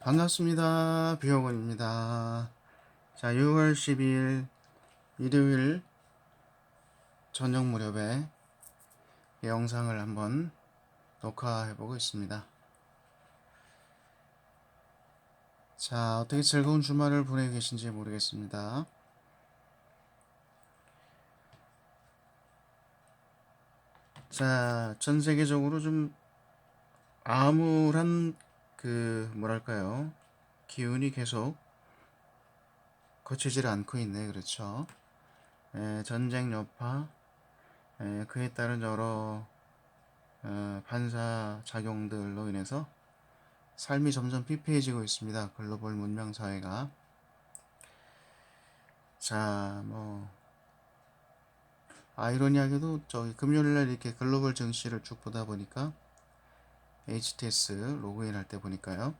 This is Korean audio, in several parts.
반갑습니다. 비어건입니다. 자, 6월 12일 일요일 저녁 무렵에 영상을 한번 녹화해 보고 있습니다. 자, 어떻게 즐거운 주말을 보내고 계신지 모르겠습니다. 자, 전 세계적으로 좀 암울한 그 뭐랄까요? 기운이 계속 거치질 않고 있네 그렇죠? 에, 전쟁 여파 에, 그에 따른 여러 어, 반사 작용들로 인해서 삶이 점점 피폐해지고 있습니다 글로벌 문명 사회가. 자뭐 아이러니하게도 저기 금요일날 이렇게 글로벌 증시를 쭉 보다 보니까 HTS 로그인 할 때 보니까요.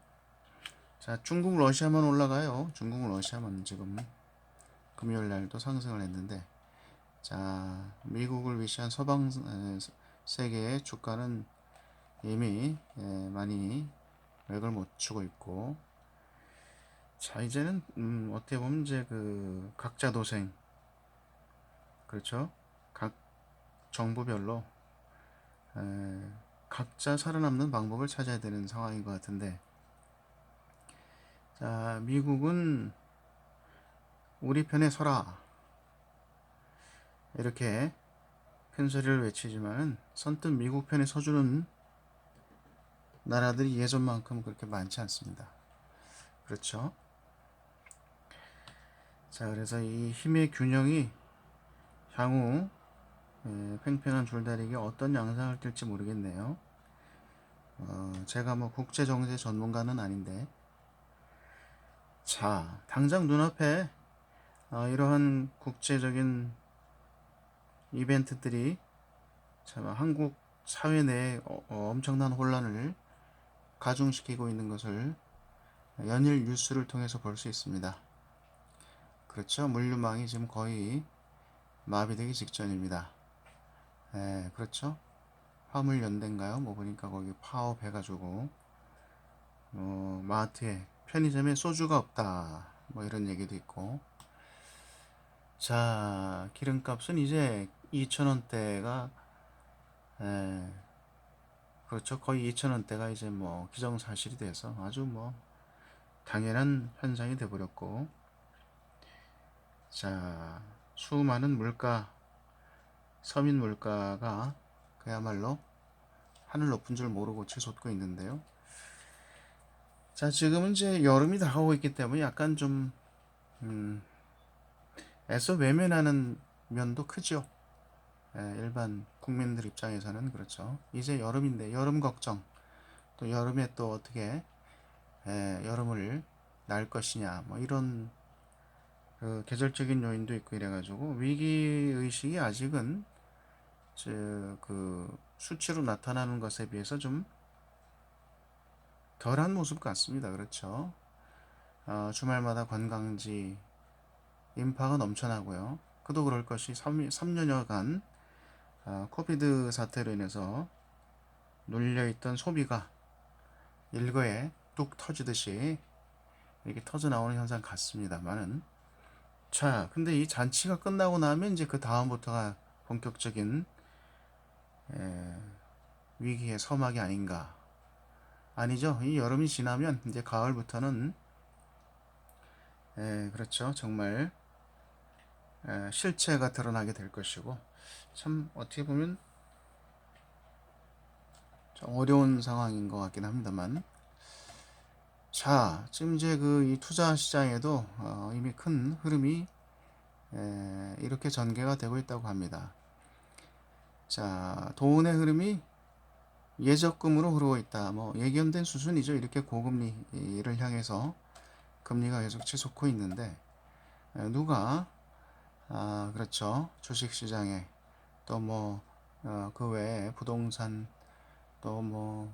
자, 중국 러시아만 올라가요. 중국 러시아만 지금 금요일 날도 상승을 했는데 자, 미국을 위시한 서방 에, 세계의 주가는 이미 에, 많이 맥을 못 추고 있고 자, 이제는 음, 어떻게 보면 이제 그 각자 도생 그렇죠? 각 정부별로 에, 각자 살아남는 방법을 찾아야 되는 상황인 것 같은데, 자, 미국은 우리 편에 서라. 이렇게 큰 소리를 외치지만은 선뜻 미국 편에 서주는 나라들이 예전만큼 그렇게 많지 않습니다. 그렇죠? 자, 그래서 이 힘의 균형이 향후 예, 팽팽한 줄다리기 어떤 양상을 띨지 모르겠네요. 어, 제가 뭐 국제 정세 전문가는 아닌데, 자, 당장 눈앞에 어, 이러한 국제적인 이벤트들이 참 한국 사회 내에 어, 어, 엄청난 혼란을 가중시키고 있는 것을 연일 뉴스를 통해서 볼 수 있습니다. 그렇죠. 물류망이 지금 거의 마비되기 직전입니다. 예, 그렇죠. 화물연대인가요? 뭐 보니까 거기 파업해가지고 어, 마트에 편의점에 소주가 없다. 뭐 이런 얘기도 있고. 자, 기름값은 이제 2,000원대가 예, 그렇죠. 거의 2,000원대가 이제 뭐 기정사실이 돼서 아주 뭐 당연한 현상이 돼버렸고. 자, 수많은 물가 서민 물가가 그야말로 하늘 높은 줄 모르고 치솟고 있는데요. 자, 지금은 이제 여름이 다가오고 있기 때문에 약간 좀, 음, 애써 외면하는 면도 크죠. 예, 일반 국민들 입장에서는 그렇죠. 이제 여름인데, 여름 걱정. 또 여름에 또 어떻게, 예, 여름을 날 것이냐, 뭐 이런, 그 계절적인 요인도 있고 이래가지고, 위기 의식이 아직은 그 수치로 나타나는 것에 비해서 좀 덜한 모습 같습니다. 그렇죠. 어, 주말마다 관광지 인파가 넘쳐나고요. 그도 그럴 것이 3, 3년여간 어, 코비드 사태로 인해서 눌려있던 소비가 일거에 뚝 터지듯이 이렇게 터져 나오는 현상 같습니다만은 자 근데 이 잔치가 끝나고 나면 이제 그 다음부터가 본격적인 에, 위기의 서막이 아닌가. 아니죠. 이 여름이 지나면 이제 가을부터는 에, 그렇죠. 정말 에, 실체가 드러나게 될 것이고 참 어떻게 보면 좀 어려운 상황인 것 같긴 합니다만 자 지금 이제 그 이 투자 시장에도 어, 이미 큰 흐름이 에, 이렇게 전개가 되고 있다고 합니다. 자, 돈의 흐름이 예적금으로 흐르고 있다. 뭐 예견된 수준이죠. 이렇게 고금리를 향해서 금리가 계속 치솟고 있는데 누가 아 그렇죠 주식 시장에 또 뭐 그 외에 부동산 또뭐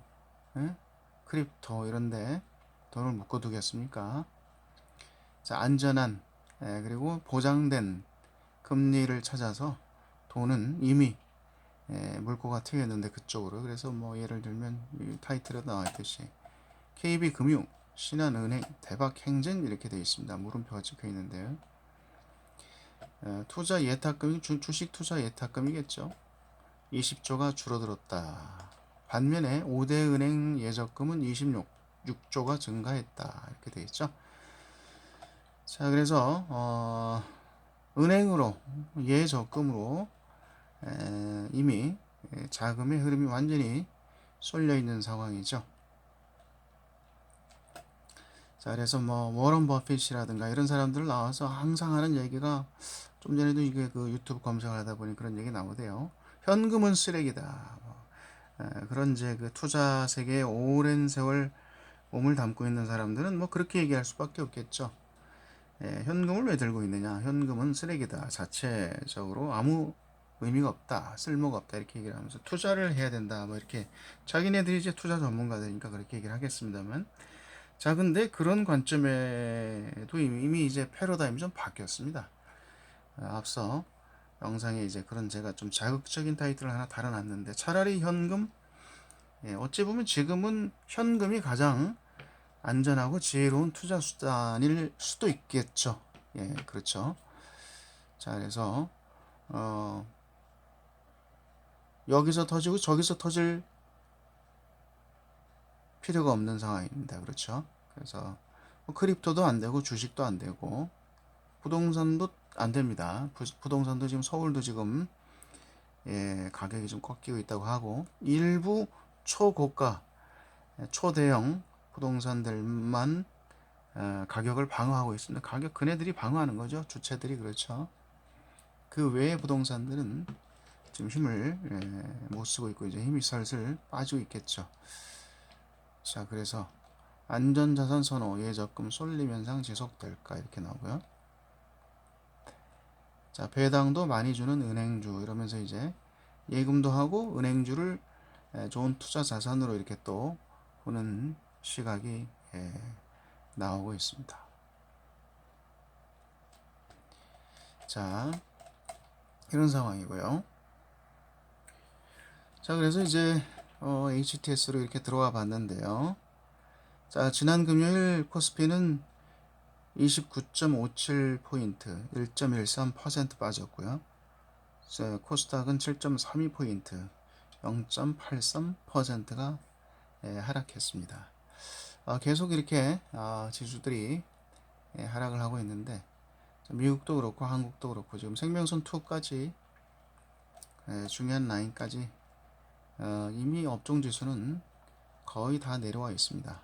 크립토 이런데 돈을 묶어두겠습니까? 자 안전한 예, 그리고 보장된 금리를 찾아서 돈은 이미 예, 물고가 튀었는데 그쪽으로 그래서 뭐 예를 들면 타이틀에 나와 있듯이 KB 금융 신한은행 대박 행진 이렇게 되어 있습니다. 물음표가 찍혀 있는데요. 어, 투자 예탁금이 주, 주식 투자 예탁금이겠죠. 20조가 줄어들었다. 반면에 5대 은행 예적금은 26 조가 증가했다. 이렇게 되어 있죠. 자, 그래서 어, 은행으로 예적금으로 에, 이미 자금의 흐름이 완전히 쏠려 있는 상황이죠. 자, 그래서 뭐 워런 버핏이라든가 이런 사람들 나와서 항상 하는 얘기가 좀 전에도 이게 그 유튜브 검색을 하다 보니 그런 얘기 나오대요. 현금은 쓰레기다. 뭐, 에, 그런 이제 그 투자 세계에 오랜 세월 몸을 담고 있는 사람들은 뭐 그렇게 얘기할 수밖에 없겠죠. 예, 현금을 왜 들고 있느냐? 현금은 쓰레기다. 자체적으로 아무 의미가 없다. 쓸모가 없다. 이렇게 얘기를 하면서 투자를 해야 된다. 뭐 이렇게 자기네들이 이제 투자 전문가들이니까 그렇게 얘기를 하겠습니다만. 자, 근데 그런 관점에도 이미, 이제 패러다임이 좀 바뀌었습니다. 어, 앞서 영상에 이제 그런 제가 좀 자극적인 타이틀을 하나 달아놨는데 차라리 현금, 예, 어찌 보면 지금은 현금이 가장 안전하고 지혜로운 투자 수단일 수도 있겠죠. 예, 그렇죠. 자, 그래서 어, 여기서 터지고 저기서 터질 필요가 없는 상황입니다. 그렇죠. 그래서 뭐 크립토도 안 되고 주식도 안 되고 부동산도 안 됩니다. 부, 부동산도 지금 서울도 지금 예, 가격이 좀 꺾이고 있다고 하고 일부 초고가 예, 초대형 부동산들만 어, 가격을 방어하고 있습니다. 가격 그네들이 방어하는 거죠. 주체들이 그렇죠. 그 외의 부동산들은 지금 힘을 예, 못 쓰고 있고 이제 힘이 슬슬 빠지고 있겠죠. 자, 그래서 안전자산 선호 예적금 쏠림 현상 지속될까 이렇게 나오고요. 자, 배당도 많이 주는 은행주 이러면서 이제 예금도 하고 은행주를 예, 좋은 투자 자산으로 이렇게 또 보는 시각이 예, 나오고 있습니다. 자, 이런 상황이고요. 자, 그래서 이제 어, HTS로 이렇게 들어와 봤는데요. 자, 지난 금요일 코스피는 29.57포인트, 1.13% 빠졌고요. 자, 코스닥은 7.32포인트, 0.83%가 예, 하락했습니다. 어, 계속 이렇게 어, 지수들이 예, 하락을 하고 있는데 미국도 그렇고 한국도 그렇고 지금 생명선 2까지 예, 중요한 라인까지 어, 이미 업종 지수는 거의 다 내려와 있습니다.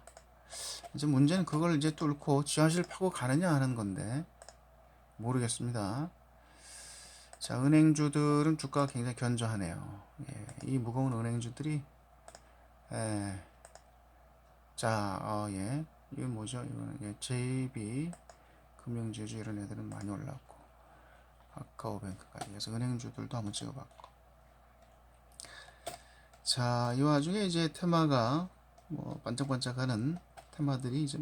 이제 문제는 그걸 이제 뚫고 지하실 파고 가느냐 하는 건데 모르겠습니다. 자, 은행주들은 주가가 굉장히 견조하네요. 예, 이 무거운 은행주들이 예, 자, 어, 예, 이건 뭐죠? 이거는 예, JB 금융지주 이런 애들은 많이 올랐고 아카오뱅크까지 그래서 은행주들도 한번 찍어봤고 자, 이 와중에 이제 테마가 뭐 반짝반짝하는 테마들이 이제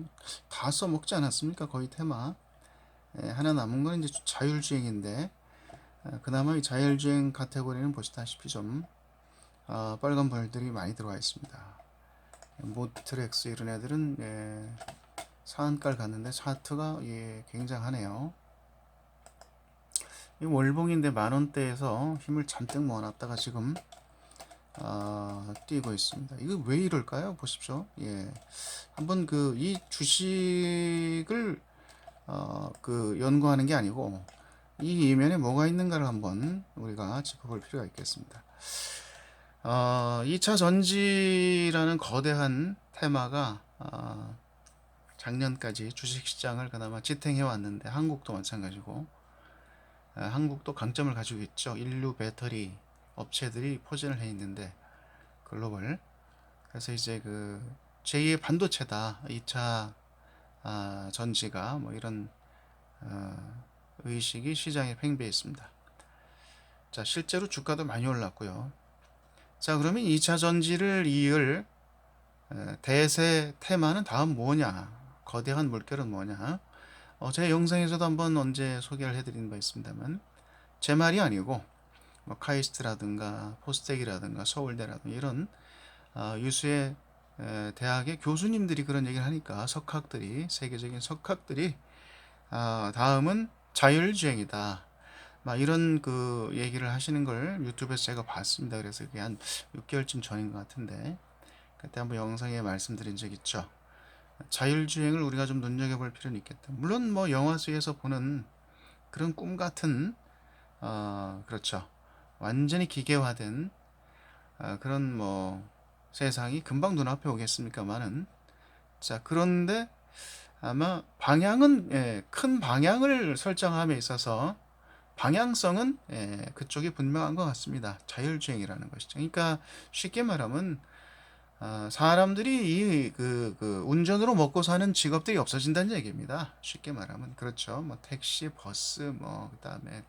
다 써먹지 않았습니까? 거의 테마. 예, 하나 남은 건 이제 자율주행인데 예, 그나마 이 자율주행 카테고리는 보시다시피 좀 어, 빨간 벌들이 많이 들어와 있습니다. 모트렉스 이런 애들은 예, 상한가를 갔는데 차트가 예, 굉장하네요. 이 월봉인데 만 원대에서 힘을 잔뜩 모아놨다가 지금 아, 뛰고 있습니다. 이거 왜 이럴까요? 보십시오. 예. 한번 그 이 주식을 어, 그 연구하는 게 아니고 이 이면에 뭐가 있는가를 한번 우리가 짚어볼 필요가 있겠습니다. 어, 2차 전지라는 거대한 테마가 어, 작년까지 주식시장을 그나마 지탱해 왔는데 한국도 마찬가지고 어, 한국도 강점을 가지고 있죠. 인류 배터리 업체들이 포진을 해 있는데 글로벌 그래서 이제 그 제2의 반도체다 2차 아, 전지가 뭐 이런 어, 의식이 시장에 팽배해 있습니다. 자 실제로 주가도 많이 올랐고요. 자 그러면 2차 전지를 이을 어, 대세 테마는 다음 뭐냐? 거대한 물결은 뭐냐? 어, 제 영상에서도 한번 언제 소개를 해드린 바 있습니다만 제 말이 아니고 뭐 카이스트라든가 포스텍이라든가 서울대라든가 이런 어, 유수의 에, 대학의 교수님들이 그런 얘기를 하니까 석학들이 세계적인 석학들이 아, 다음은 자율주행이다. 막 이런 그 얘기를 하시는 걸 유튜브에서 제가 봤습니다. 그래서 그게 한 6개월쯤 전인 것 같은데 그때 한번 영상에 말씀드린 적 있죠. 자율주행을 우리가 좀 눈여겨볼 필요는 있겠다. 물론 뭐 영화 속에서 보는 그런 꿈 같은 어 그렇죠. 완전히 기계화된 어, 그런 뭐 세상이 금방 눈앞에 오겠습니까만은 자 그런데 아마 방향은 예, 큰 방향을 설정함에 있어서 방향성은 예, 그쪽이 분명한 것 같습니다. 자율주행이라는 것이죠. 그러니까 쉽게 말하면 어, 사람들이 이그 그 운전으로 먹고 사는 직업들이 없어진다는 얘기입니다. 쉽게 말하면 그렇죠. 뭐 택시, 버스, 뭐 그다음에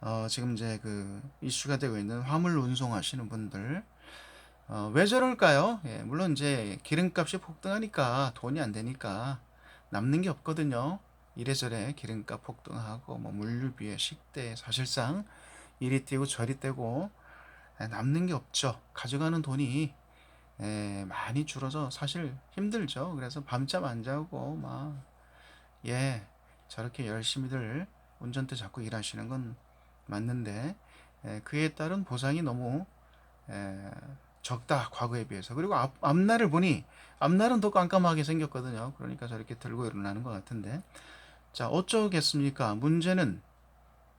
어, 지금 이제 그 이슈가 되고 있는 화물 운송하시는 분들 어, 왜 저럴까요? 예, 물론 이제 기름값이 폭등하니까 돈이 안 되니까 남는 게 없거든요. 이래저래 기름값 폭등하고 뭐 물류비에 식대 사실상 이리 뛰고 저리 예, 남는 게 없죠. 가져가는 돈이 예, 많이 줄어서 사실 힘들죠. 그래서 밤잠 안 자고 막 예, 저렇게 열심히들 운전대 잡고 일하시는 건 맞는데 예, 그에 따른 보상이 너무 예, 적다 과거에 비해서 그리고 앞, 앞날을 보니 앞날은 더 깜깜하게 생겼거든요. 그러니까 저렇게 들고 일어나는 것 같은데 자 어쩌겠습니까? 문제는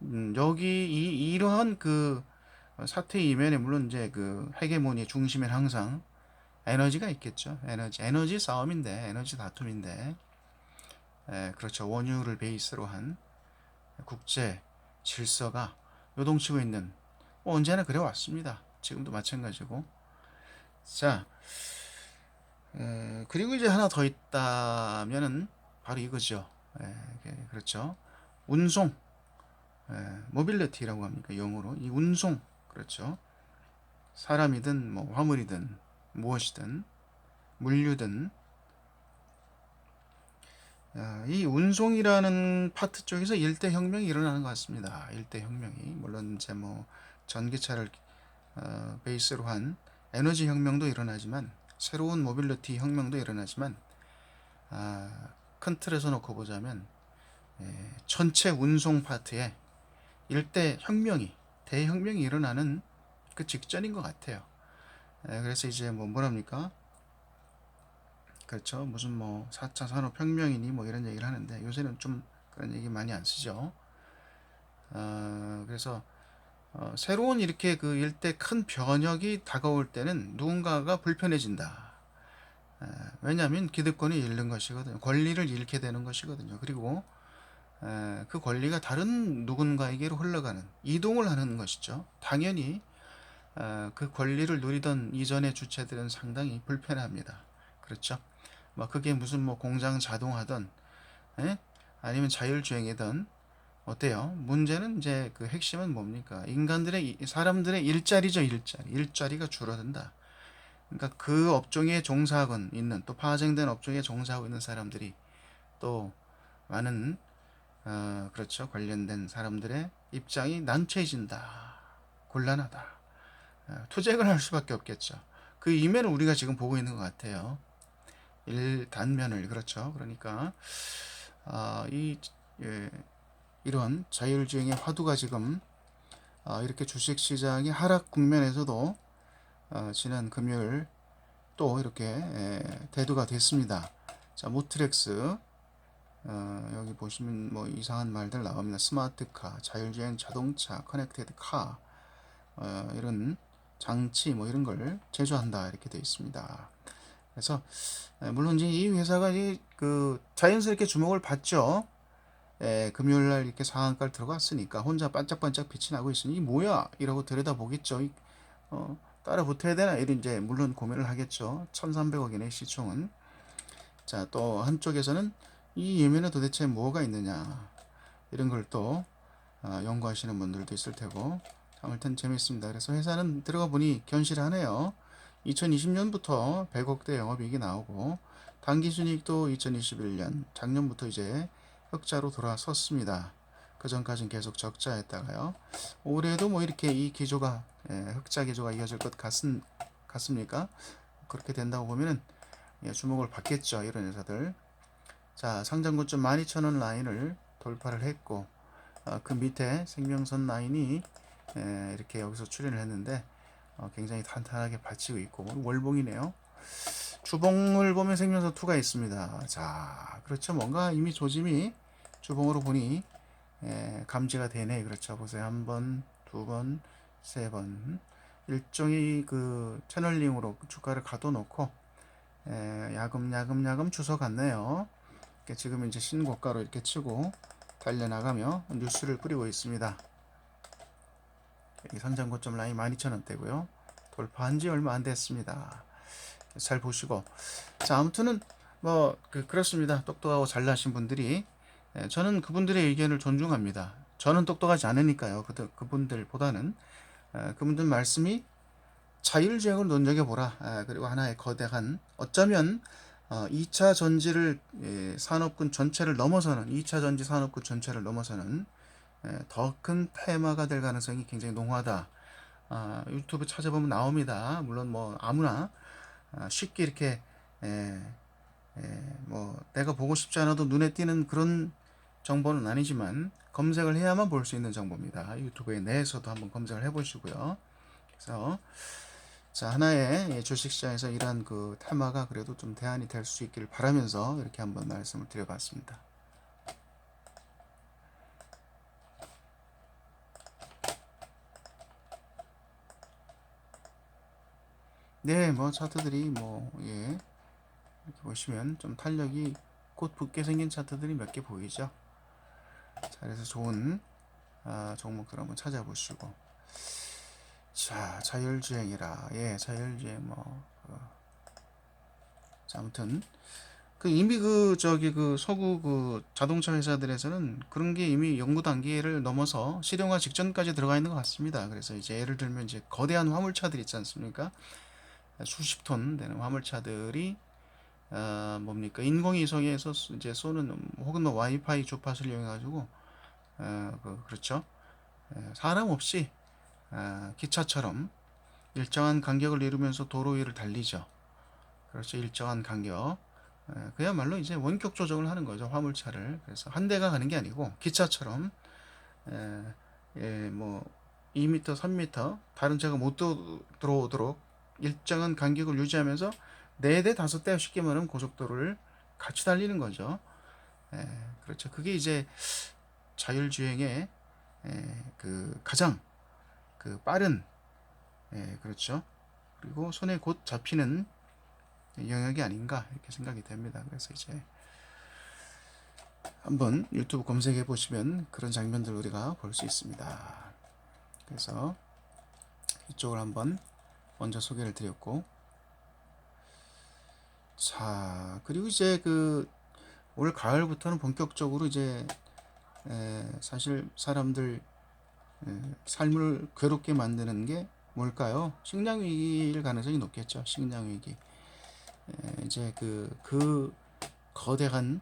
음, 여기 이 이러한 그 사태 이면에 물론 이제 그 헤게모니의 중심엔 항상 에너지가 있겠죠. 에너지 에너지 싸움인데 에너지 다툼인데 에, 그렇죠. 원유를 베이스로 한 국제 질서가 요동치고 있는 뭐 언제나 그래 왔습니다. 지금도 마찬가지고 자 에, 그리고 이제 하나 더 있다면은 바로 이거죠. 에, 예, 그렇죠. 운송 에, 모빌리티라고 합니까 영어로 이 운송 그렇죠. 사람이든 뭐 화물이든 무엇이든 물류든 아, 이 운송이라는 파트 쪽에서 일대 혁명이 일어나는 것 같습니다. 일대 혁명이 물론 이제 뭐 전기차를 어, 베이스로 한 에너지 혁명도 일어나지만 새로운 모빌리티 혁명도 일어나지만 아, 큰 틀에서 놓고 보자면 예, 전체 운송 파트에 일대 혁명이 대혁명이 일어나는 그 직전인 것 같아요. 예, 그래서 이제 뭐 뭐랍니까? 그렇죠. 무슨 뭐 4차 산업혁명이니 뭐 이런 얘기를 하는데 요새는 좀 그런 얘기 많이 안 쓰죠. 어, 그래서 어, 새로운 이렇게 그 일대 큰 변혁이 다가올 때는 누군가가 불편해진다. 에, 왜냐하면 기득권이 잃는 것이거든요. 권리를 잃게 되는 것이거든요. 그리고 에, 그 권리가 다른 누군가에게로 흘러가는 이동을 하는 것이죠. 당연히 에, 그 권리를 누리던 이전의 주체들은 상당히 불편합니다. 그렇죠? 뭐 그게 무슨 뭐 공장 에? 아니면 자율주행이든 어때요? 문제는 이제 그 핵심은 뭡니까? 인간들의 사람들의 일자리죠, 일자리. 일자리가 줄어든다. 그러니까 그 업종에 종사하고 있는 또 파생된 업종에 종사하고 있는 사람들이 또 많은 어, 그렇죠 관련된 사람들의 입장이 난처해진다, 곤란하다, 어, 투쟁을 할 수밖에 없겠죠. 그 이면을 우리가 지금 보고 있는 것 같아요. 일 단면을 그렇죠. 그러니까 아, 이 예, 이런 자율주행의 화두가 지금 아, 이렇게 주식시장의 하락 국면에서도 어, 지난 금요일 또 이렇게 에, 대두가 됐습니다. 자, 모트렉스 어, 여기 보시면 뭐 이상한 말들 나옵니다. 스마트카, 자율주행 자동차, 커넥티드 카 어, 이런 장치 뭐 이런 걸 제조한다 이렇게 되어 있습니다. 그래서 물론 이제 이 회사가 그 자연스럽게 주목을 받죠. 에, 금요일 날 이렇게 상한가를 들어갔으니까 혼자 반짝반짝 빛이 나고 있으니 뭐야 이러고 들여다보겠죠. 어, 따라 붙어야 되나 이런 이제 물론 고민을 하겠죠. 1,300억인의 시총은 자 또 한쪽에서는 이 예면에 도대체 뭐가 있느냐 이런 걸또 어, 연구하시는 분들도 있을 테고 아무튼 재밌습니다. 그래서 회사는 들어가 보니 견실하네요. 2020년부터 100억대 영업이익이 나오고 당기순이익도 2021년 작년부터 이제 흑자로 돌아섰습니다. 그 전까지는 계속 적자였다가요. 올해도 뭐 이렇게 이 기조가 예, 흑자 기조가 이어질 것 같은, 같습니까? 그렇게 된다고 보면은 예, 주목을 받겠죠. 이런 회사들. 자, 상장 고점 12,000원 라인을 돌파를 했고 어, 그 밑에 생명선 라인이 예, 이렇게 여기서 출현을 했는데 어, 굉장히 탄탄하게 받치고 있고 월봉이네요. 주봉을 보면 생명선 2가 있습니다. 자, 그렇죠. 뭔가 이미 조짐이 주봉으로 보니 예, 감지가 되네. 그렇죠. 보세요. 한 번, 두 번, 세 번. 일종의 그 채널링으로 주가를 가둬놓고 예, 야금 야금 야금 주워 갔네요. 지금 이제 신고가로 이렇게 치고 달려나가며 뉴스를 뿌리고 있습니다. 이 상장 고점 라인 12,000원대고요. 돌파한 지 얼마 안 됐습니다. 잘 보시고 자 아무튼은 뭐 그, 그렇습니다. 똑똑하고 잘나신 분들이 예, 저는 그분들의 의견을 존중합니다. 저는 똑똑하지 않으니까요. 그, 그분들보다는 예, 그분들 말씀이 자율주행을 논적해보라. 아, 그리고 하나의 거대한 어쩌면 어, 2차 전지를 예, 산업군 전체를 넘어서는 2차 전지 산업군 전체를 넘어서는 예, 더큰 테마가 될 가능성이 굉장히 농후하다. 아, 유튜브 찾아보면 나옵니다. 물론 뭐 아무나 아, 쉽게 이렇게 뭐 내가 보고 싶지 않아도 눈에 띄는 그런 정보는 아니지만 검색을 해야만 볼 수 있는 정보입니다. 유튜브에 내에서도 한번 검색을 해보시고요. 그래서 자 하나의 예, 주식시장에서 이러한 그 테마가 그래도 좀 대안이 될 수 있기를 바라면서 이렇게 한번 말씀을 드려봤습니다. 네, 뭐 차트들이 뭐 예. 이렇게 보시면 좀 탄력이 곧 붙게 생긴 차트들이 몇 개 보이죠. 자, 그래서 좋은 아, 종목들 한번 찾아보시고 자, 자율주행이라 예, 자율주행 뭐 그, 자, 아무튼 그 이미 그 저기 그 서구 그 자동차 회사들에서는 그런 게 이미 연구 단계를 넘어서 실용화 직전까지 들어가 있는 것 같습니다. 그래서 이제 예를 들면 이제 거대한 화물차들 있지 않습니까? 수십 톤 되는 화물차들이 어, 뭡니까? 인공위성에서 이제 쏘는 혹은 뭐 와이파이 주파수를 이용해 가지고 어, 그, 그렇죠? 사람 없이 어, 기차처럼 일정한 간격을 이루면서 도로 위를 달리죠. 그렇죠? 일정한 간격. 에, 그야말로 이제 원격 조정을 하는 거죠 화물차를. 그래서 한 대가 가는 게 아니고 기차처럼 에, 예, 뭐 2m, 3m 다른 차가 못 들어오도록 일정한 간격을 유지하면서 네대 다섯 대 쉽게 말하면 고속도로를 같이 달리는 거죠. 예, 그렇죠. 그게 이제 자율주행의 예, 그 가장 그 빠른 예, 그렇죠. 그리고 손에 곧 잡히는 영역이 아닌가 이렇게 생각이 됩니다. 그래서 이제 한번 유튜브 검색해 보시면 그런 장면들 우리가 볼 수 있습니다. 그래서 이쪽을 한번 먼저 소개를 드렸고 자 그리고 이제 그 올 가을부터는 본격적으로 이제 에, 사실 사람들 에, 삶을 괴롭게 만드는 게 뭘까요? 식량 위기일 가능성이 높겠죠. 식량 위기. 에, 이제 그, 그 거대한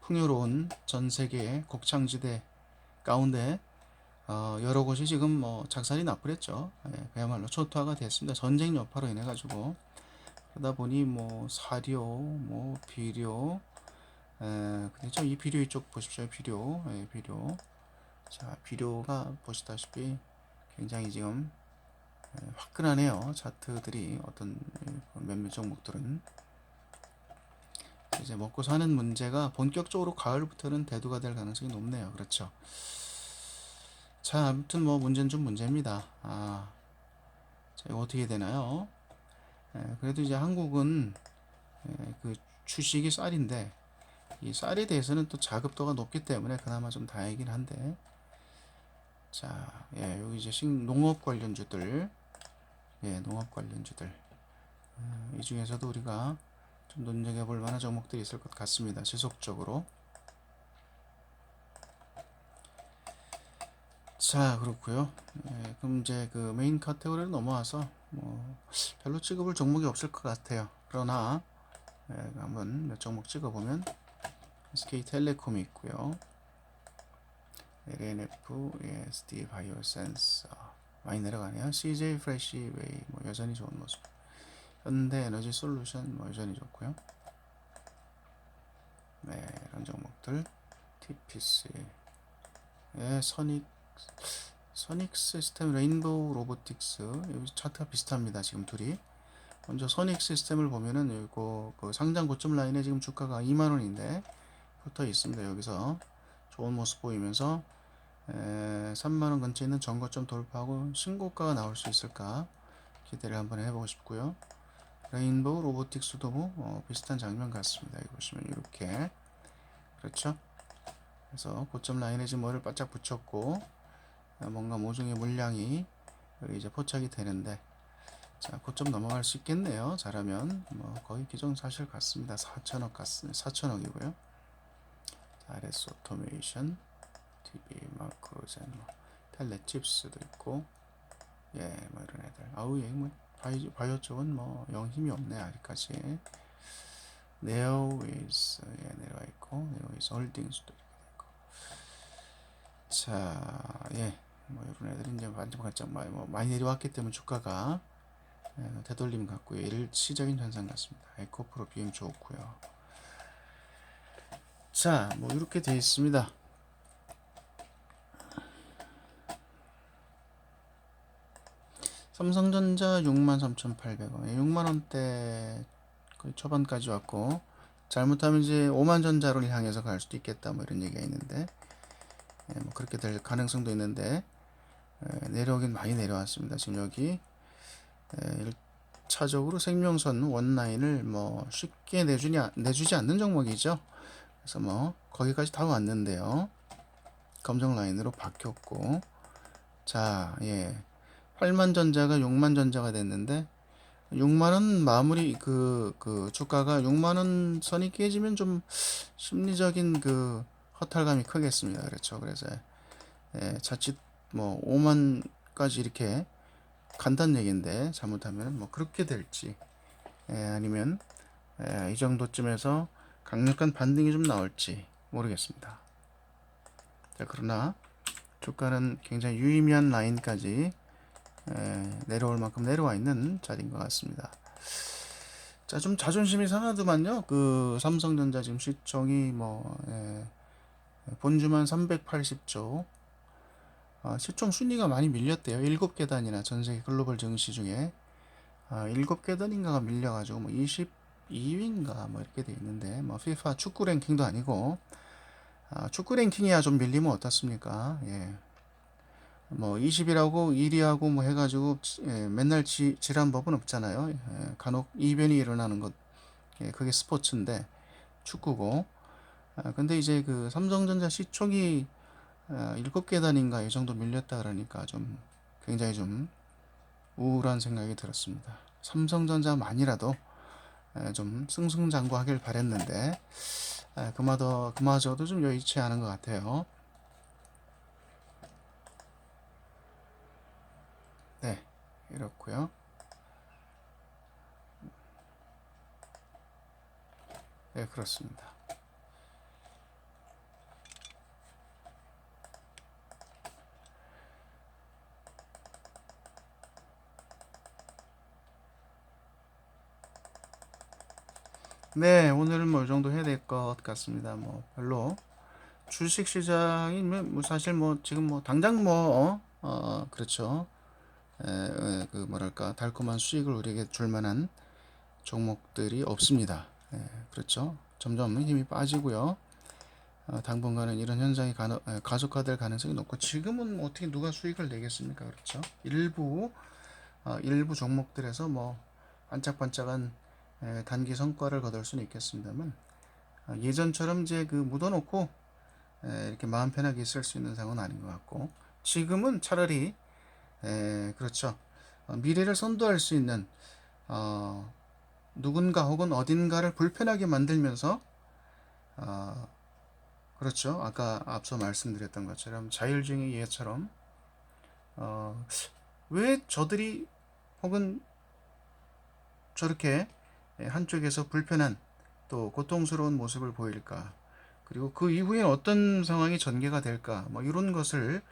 풍요로운 전 세계의 곡창지대 가운데 어, 여러 곳이 지금 뭐 작살이 나버렸죠. 예, 그야말로 초토화가 됐습니다. 전쟁 여파로 인해 가지고 그러다 보니 뭐 사료, 뭐 비료, 에, 근데 저 이 비료 이쪽 보십시오. 비료, 예, 비료. 자, 비료가 보시다시피 굉장히 지금 예, 화끈하네요. 차트들이 어떤 예, 몇몇 종목들은 이제 먹고 사는 문제가 본격적으로 가을부터는 대두가 될 가능성이 높네요. 그렇죠. 자, 아무튼 뭐 문제는 좀 문제입니다. 아, 자, 이거 어떻게 되나요? 예, 그래도 이제 한국은 예, 그 주식이 쌀인데 이 쌀에 대해서는 또 자급도가 높기 때문에 그나마 좀 다행이긴 한데 자, 예, 여기 이제 식, 농업 관련주들, 예, 농업 관련주들 어, 이 중에서도 우리가 좀 눈여겨볼 만한 종목들이 있을 것 같습니다. 지속적으로. 자 그렇고요. 예, 그럼 이제 그 메인 카테고리로 넘어와서 뭐 별로 찍어볼 종목이 없을 것 같아요. 그러나 예, 한번 몇 종목 찍어보면 SK텔레콤이 있고요. LNF, SD 바이오센서 많이 내려가네요. CJ 프레시웨이 뭐 여전히 좋은 모습. 현대 에너지 솔루션 뭐 여전히 좋고요. 네, 이런 종목들. TPC, 예, 선익, 선익 시스템, 레인보우 로보틱스 여기 차트가 비슷합니다. 지금 둘이 먼저 선익 시스템을 보면은 이거 그 상장 고점 라인에 지금 주가가 2만 원인데 붙어 있습니다. 여기서 좋은 모습 보이면서 에, 3만 원 근처에 있는 전고점 돌파하고 신고가가 나올 수 있을까 기대를 한번 해보고 싶고요. 레인보우 로보틱스도 뭐 어, 비슷한 장면 같습니다. 여기 보시면 이렇게 그렇죠. 그래서 고점 라인에 지금 뭐를 바짝 붙였고 어, 뭔가 모종의 물량이 이제 포착이 되는데 자 고점 넘어갈 수 있겠네요. 잘하면 뭐 거의 기정사실 같습니다. 4천억 같습니다. 4천억이고요. RS 오토메이션, TV 마크로젠, 뭐 텔레칩스도 있고 예, 뭐 이런 애들. 아우, 예, 뭐 바이, 바이오 쪽은 뭐영 힘이 없네 아직까지. 네오위즈 예, 내려와 있고 네오위즈 홀딩스도 있고. 자, 예, 뭐 이런 애들이 이제 완전 반짝 뭐 많이 내려왔기 때문에 주가가 예, 되돌림 같고요. 일시적인 현상 같습니다. 에코프로 비임 좋고요. 자, 뭐 이렇게 되어 있습니다. 삼성전자 63,800원, 6만 원대 거의 초반까지 왔고, 잘못하면 이제 5만 전자를 향해서 갈 수도 있겠다, 뭐 이런 얘기가 있는데, 예, 뭐 그렇게 될 가능성도 있는데, 예, 내려오긴 많이 내려왔습니다. 지금 여기, 예, 1차적으로 생명선 원라인을 뭐 쉽게 내주니, 내주지 않는 종목이죠. 그래서 뭐, 거기까지 다 왔는데요. 검정 라인으로 바뀌었고, 자, 예. 8만 전자가 6만 전자가 됐는데 6만 원 마무리 그, 그 주가가 6만 원 선이 깨지면 좀 심리적인 그 허탈감이 크겠습니다. 그렇죠. 그래서 예, 자칫 뭐 5만까지 이렇게 간단 얘기인데 잘못하면 뭐 그렇게 될지 예, 아니면 예, 이 정도쯤에서 강력한 반등이 좀 나올지 모르겠습니다. 자, 그러나 주가는 굉장히 유의미한 라인까지 예, 내려올 만큼 내려와 있는 자리인 것 같습니다. 자, 좀 자존심이 상하더만요. 그 삼성전자 지금 시총이 뭐 예, 본주만 380조. 아, 시총 순위가 많이 밀렸대요. 7계단이나 전 세계 글로벌 증시 중에 아, 7계단인가가 밀려가지고 뭐 22위인가 뭐 이렇게 돼 있는데 뭐 FIFA 축구 랭킹도 아니고 아, 축구 랭킹이야 좀 밀리면 어떻습니까? 예. 뭐 20이라고 1위하고 뭐 해가지고 예, 맨날 지, 지란 법은 없잖아요. 예, 간혹 이변이 일어나는 것, 예, 그게 스포츠인데 축구고. 아, 근데 이제 그 삼성전자 시총이 아, 7계단인가 이 정도 밀렸다 그러니까 좀 굉장히 좀 우울한 생각이 들었습니다. 삼성전자만이라도 예, 좀 승승장구하길 바랬는데 아, 그마저 그마저도 좀 여의치 않은 것 같아요. 네, 이렇고요. 네, 그렇습니다. 네, 오늘은 뭐 이 정도 해야 될 것 같습니다. 뭐 별로 주식 시장이 뭐, 뭐 사실 뭐 지금 뭐 당장 뭐 어, 어 그렇죠. 에, 에, 그 뭐랄까 달콤한 수익을 우리에게 줄 만한 종목들이 없습니다. 에, 그렇죠. 점점 힘이 빠지고요. 어, 당분간은 이런 현상이 가너, 에, 가속화될 가능성이 높고 지금은 뭐 어떻게 누가 수익을 내겠습니까? 그렇죠. 일부 어, 일부 종목들에서 뭐 반짝반짝한 에, 단기 성과를 거둘 수는 있겠습니다만 어, 예전처럼 이제 그 묻어놓고 에, 이렇게 마음 편하게 있을 수 있는 상황은 아닌 것 같고 지금은 차라리 에, 그렇죠. 어, 미래를 선도할 수 있는 어, 누군가 혹은 어딘가를 불편하게 만들면서 어, 그렇죠. 아까 앞서 말씀드렸던 것처럼 자율주행의 예처럼 어, 왜 저들이 혹은 저렇게 한쪽에서 불편한 또 고통스러운 모습을 보일까? 그리고 그 이후에 어떤 상황이 전개가 될까? 뭐 이런 것을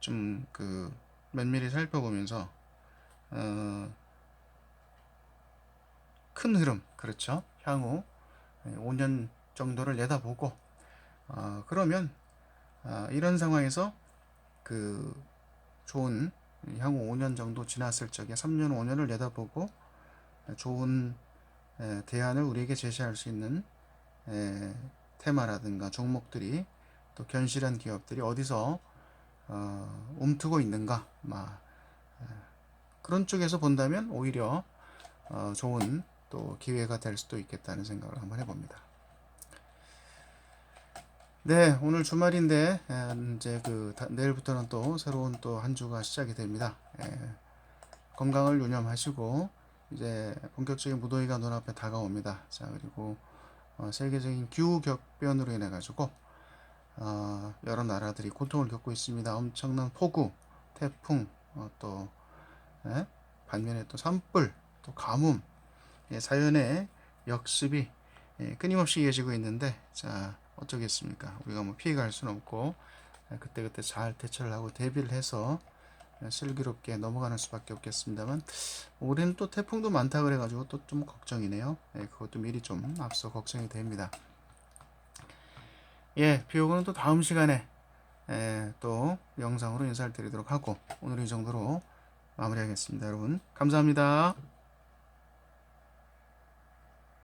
좀 그 면밀히 살펴보면서 어, 큰 흐름 그렇죠. 향후 5년 정도를 내다보고 어, 그러면 아, 이런 상황에서 그 좋은 향후 5년 정도 지났을 적에 3년 5년을 내다보고 좋은 에, 대안을 우리에게 제시할 수 있는 에, 테마라든가 종목들이 또 견실한 기업들이 어디서 어, 움트고 있는가 그런 쪽에서 본다면 오히려 어, 좋은 또 기회가 될 수도 있겠다는 생각을 한번 해봅니다. 네, 오늘 주말인데 에, 이제 그 다- 내일부터는 또 새로운 또 한 주가 시작이 됩니다. 에, 건강을 유념하시고 이제 본격적인 무더위가 눈앞에 다가옵니다. 자 그리고 어, 세계적인 기후 격변으로 인해 가지고 어, 여러 나라들이 고통을 겪고 있습니다. 엄청난 폭우, 태풍, 어, 또 예? 반면에 또 산불, 또 가뭄, 예, 자연의 역습이 예, 끊임없이 이어지고 있는데 자 어쩌겠습니까? 우리가 뭐 피해갈 수는 없고 예, 그때그때 잘 대처를 하고 대비를 해서 예, 슬기롭게 넘어가는 수밖에 없겠습니다만 올해는 또 태풍도 많다 그래가지고 또 좀 걱정이네요. 예, 그것도 미리 좀 앞서 걱정이 됩니다. 예, 비오고는 또 다음 시간에 예, 또 영상으로 인사를 드리도록 하고 오늘 이 정도로 마무리하겠습니다. 여러분 감사합니다.